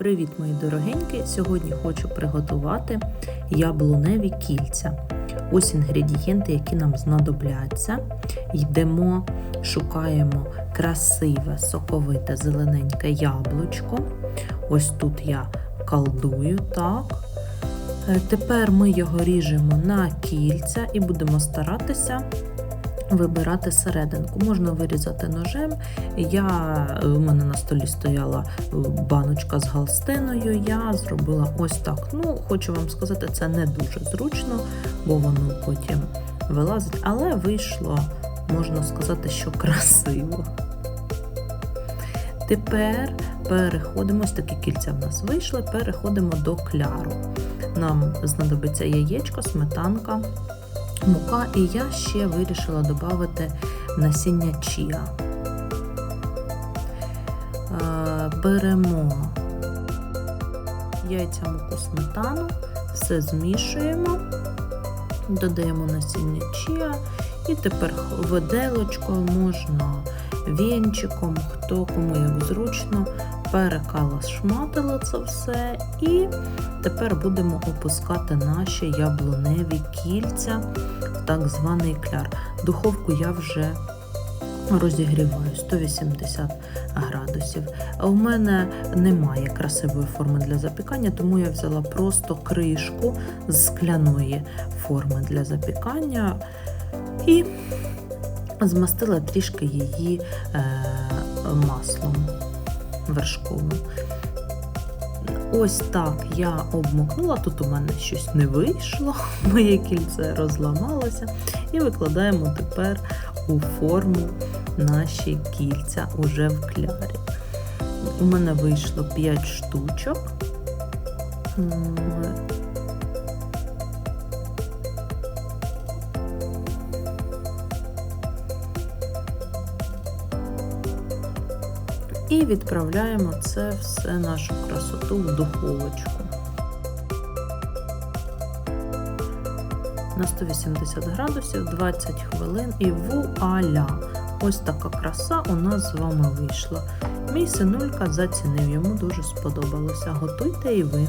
Привіт, мої дорогенькі! Сьогодні хочу приготувати яблуневі кільця. Ось інгредієнти, які нам знадобляться. Йдемо, шукаємо красиве, соковите, зелененьке яблучко. Ось тут я колдую, так. Е, Тепер ми його ріжемо на кільця і будемо старатися вибирати серединку. Можна вирізати ножем. Я, У мене на столі стояла е, баночка з галстиною. Я зробила ось так. Ну, хочу вам сказати, це не дуже зручно, бо воно потім вилазить, але вийшло, можна сказати, що красиво. Тепер переходимо, ось такі кільця в нас вийшли, переходимо до кляру. Нам знадобиться яєчко, сметанка, мука, і я ще вирішила додати насіння чіа. Е, Беремо яйця, муку, сметану, все змішуємо, додаємо насіння чіа, і тепер виделочкою можна вінчиком, хто кому як зручно, перекалашматили це все, і тепер будемо опускати наші яблуневі кільця в так званий кляр. Духовку я вже розігріваю 180 градусів. У мене немає красивої форми для запікання, тому я взяла просто кришку з скляної форми для запікання і змастила трішки її е, маслом вершковим. Ось так я обмокнула, тут у мене щось не вийшло, моє кільце розламалося. І викладаємо тепер у форму наші кільця уже в клярі. У мене вийшло 5 штучок. І відправляємо це все нашу красоту в духовочку. На 180 градусів 20 хвилин і вуаля! Ось така краса у нас з вами вийшла. Мій синулька зацінив, йому дуже сподобалося. Готуйте і ви.